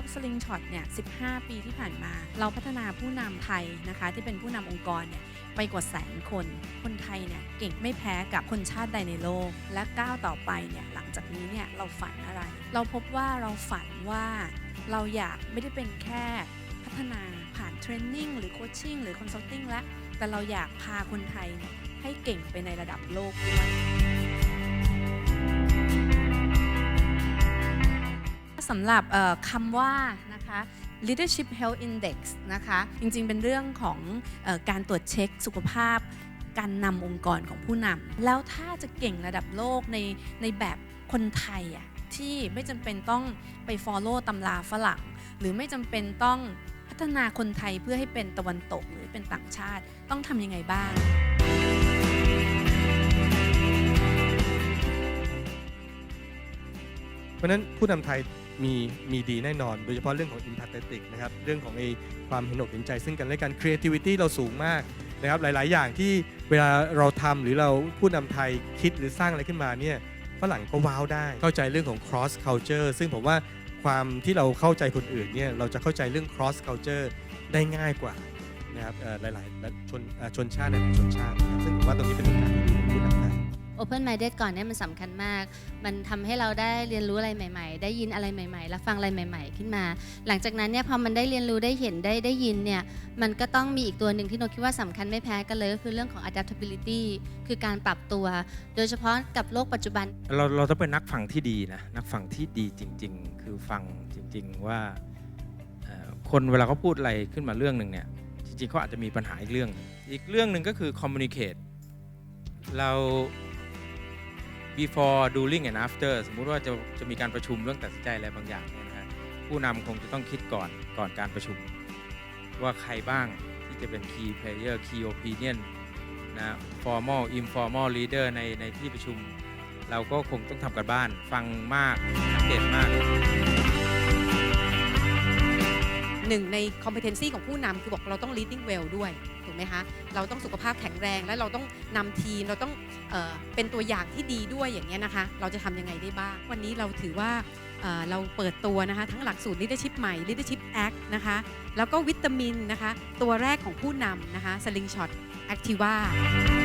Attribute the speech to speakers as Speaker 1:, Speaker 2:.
Speaker 1: แล้วสลิงช็อตเนี่ย 15 ปีที่ผ่านมา เราพัฒนาผู้นำไทยนะคะ ที่เป็นผู้นำองค์กรเนี่ยไปกว่าแสนคน คนไทยเนี่ยเก่งไม่แพ้กับคนชาติใดในโลก และก้าวต่อไปเนี่ยหลังจากนี้เนี่ยเราฝันอะไร เราพบว่าเราฝันว่าเราอยากไม่ได้เป็นแค่พัฒนาผ่านเทรนนิ่งหรือโคชชิ่งหรือคอนซัลทิงและแต่เราอยากพาคนไทยเนี่ยให้เก่งไปในระดับโลกด้วย สำหรับคำว่านะคะ leadership health index นะคะ จริงๆ เป็นเรื่องของออการตรวจเช็คสุขภาพ การนำองค์กรของผู้นำแล้วถ้าจะเก่งระดับโลกในในแบบคนไทยอะที่ไม่จำเป็นต้องไป follow ตำราฝรั่ง หรือไม่จำเป็นต้องพัฒนาคนไทยเพื่อให้เป็นตะวันตกหรือเป็นต่างชาติต้องทำยังไงบ้าง
Speaker 2: เพราะนั้นผู้นำไทย มีมีดีแน่นอน โดยเฉพาะเรื่องของ empathetic นะครับเรื่องของไอความเห็นอกเห็นใจซึ่งกันและกัน creativity เราสูงมากนะครับหลาย ๆ อย่างที่เวลาเราทำหรือเราผู้นำไทยคิดหรือสร้างอะไรขึ้นมาเนี่ยฝรั่งก็ว้าวได้ เข้าใจเรื่องของ cross culture ซึ่งผมว่าความที่เราเข้าใจคนอื่นเนี่ยเราจะเข้าใจเรื่อง cross culture ได้ง่ายกว่านะครับหลาย ๆ ชนชนชาติหลายๆชนชาติ ซึ่งผมว่าตรงนี้เป็น
Speaker 3: Open Minded ก่อนเนี่ยมันสำคัญมาก มันทำให้เราได้เรียนรู้อะไรใหม่ ๆ ได้ยินอะไรใหม่ๆ แล้วฟังอะไรใหม่ ๆ ขึ้นมา หลังจากนั้นเนี่ยพอมันได้เรียนรู้ได้เห็นได้ได้ยินเนี่ยมันก็ต้องมีอีกตัวหนึ่งที่โนคิดว่าสำคัญไม่แพ้กันเลยก็คือเรื่องของ adaptability คือการปรับตัว โดยเฉพาะกับโลกปัจจุบัน
Speaker 4: เราเราต้องเป็นนักฟังที่ดีนะนักฟังที่ดีจริง ๆ คือฟังจริง ๆ ว่าเอ่อคนเวลาเขาพูดอะไรขึ้นมาเรื่องหนึ่งเนี่ยจริงๆเขาอาจจะมีปัญหาอีกเรื่อง อีกเรื่องหนึ่งก็คือ communicate เรา before during and after สมมุติว่าจะจะมีการประชุมเรื่องตัดสินใจอะไรบางอย่างเนี่ยนะฮะผู้นำคงจะต้องคิดก่อนก่อนการประชุม ว่าใครบ้างที่จะเป็น key player key opinion นะ formal informal leader ในในที่ประชุม เราก็คงต้องทำกันบ้านฟังมากสังเกตมาก
Speaker 5: หนึ่งใน competency ของผู้นำคือบอกเราต้อง leading well ด้วยถูกไหมคะเราต้องสุขภาพแข็งแรงและเราต้องนำทีมเราต้องเออเป็นตัวอย่างที่ดีด้วยอย่างเงี้ยนะคะ เราจะทำยังไงได้บ้าง วันนี้เราถือว่าเอ่อเราเปิดตัวนะคะ ทั้งหลักสูตร leadership ใหม่ leadership act นะคะ แล้วก็วิตามินนะคะ ตัวแรกของผู้นำนะคะ slingshot activa